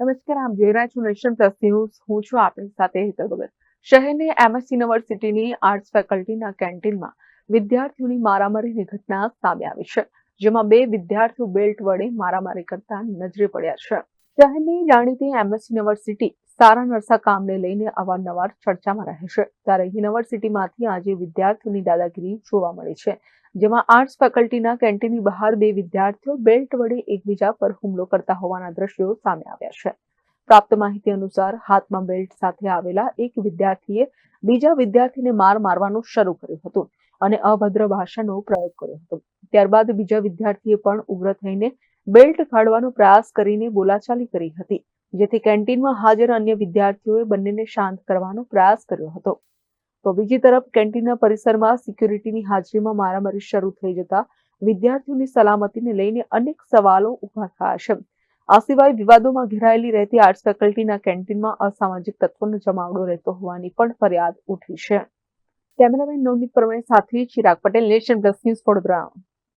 નમસ્કાર, આમ જોઈ રહ્યા છો નેશન પ્લસ ન્યૂઝ. હું છું આપણી સાથે હેતલ ભગત. શહેરની એમએસ યુનિવર્સિટીની આર્ટ્સ ફેકલ્ટીના કેન્ટીનમાં વિદ્યાર્થીઓની મારામારીની ઘટના સામે આવી છે, જેમાં બે વિદ્યાર્થીઓ બેલ્ટ વડે મારામારી કરતા નજરે પડ્યા છે. શહેરની જાણીતી એમએસ યુનિવર્સિટી સારા નરસા કામને લઈને અવારનવાર ચર્ચામાં રહે છે. ત્યારે યુનિવર્સિટીમાંથી આજે વિદ્યાર્થીઓની દાદાગીરી જોવા મળી છે. જેમાં આર્ટ્સ ફેકલ્ટીના કેન્ટીનની બહાર બે વિદ્યાર્થીઓ બેલ્ટ વડે એકબીજા પર હુમલો કરતા હોવાના દ્રશ્યો સામે આવ્યા છે. પ્રાપ્ત માહિતી અનુસાર હાથમાં બેલ્ટ સાથે આવેલા એક વિદ્યાર્થીએ બીજા વિદ્યાર્થીને માર મારવાનું શરૂ કર્યું હતું અને અભદ્ર ભાષાનો પ્રયોગ કર્યો હતો. ત્યારબાદ બીજા વિદ્યાર્થીએ પણ ઉગ્ર થઈને બેલ્ટ કાઢવાનો પ્રયાસ કરીને બોલાચાલી કરી હતી. જેથી કેન્ટીનમાં હાજર અન્ય વિદ્યાર્થીઓએ બંનેને શાંત કરવાનો પ્રયાસ કર્યો હતો. તો બીજી તરફ કેન્ટીનના પરિસરમાં સિક્યુરિટીની હાજરીમાં મારામારી શરૂ થઈ જતા વિદ્યાર્થીઓની સલામતીને લઈને અનેક સવાલો ઊભા થયા છે. આ સિવાય વિવાદોમાં ઘેરાયેલી રહેતી આર્ટ્સ ફેકલ્ટીના કેન્ટીનમાં અસામાજિક તત્વોનો જમાવડો રહેતો હોવાની પણ ફરિયાદ ઉઠી છે. કેમેરામેન નવનીત પરમાર સાથે Chirag Patel nation plus news Vadodara.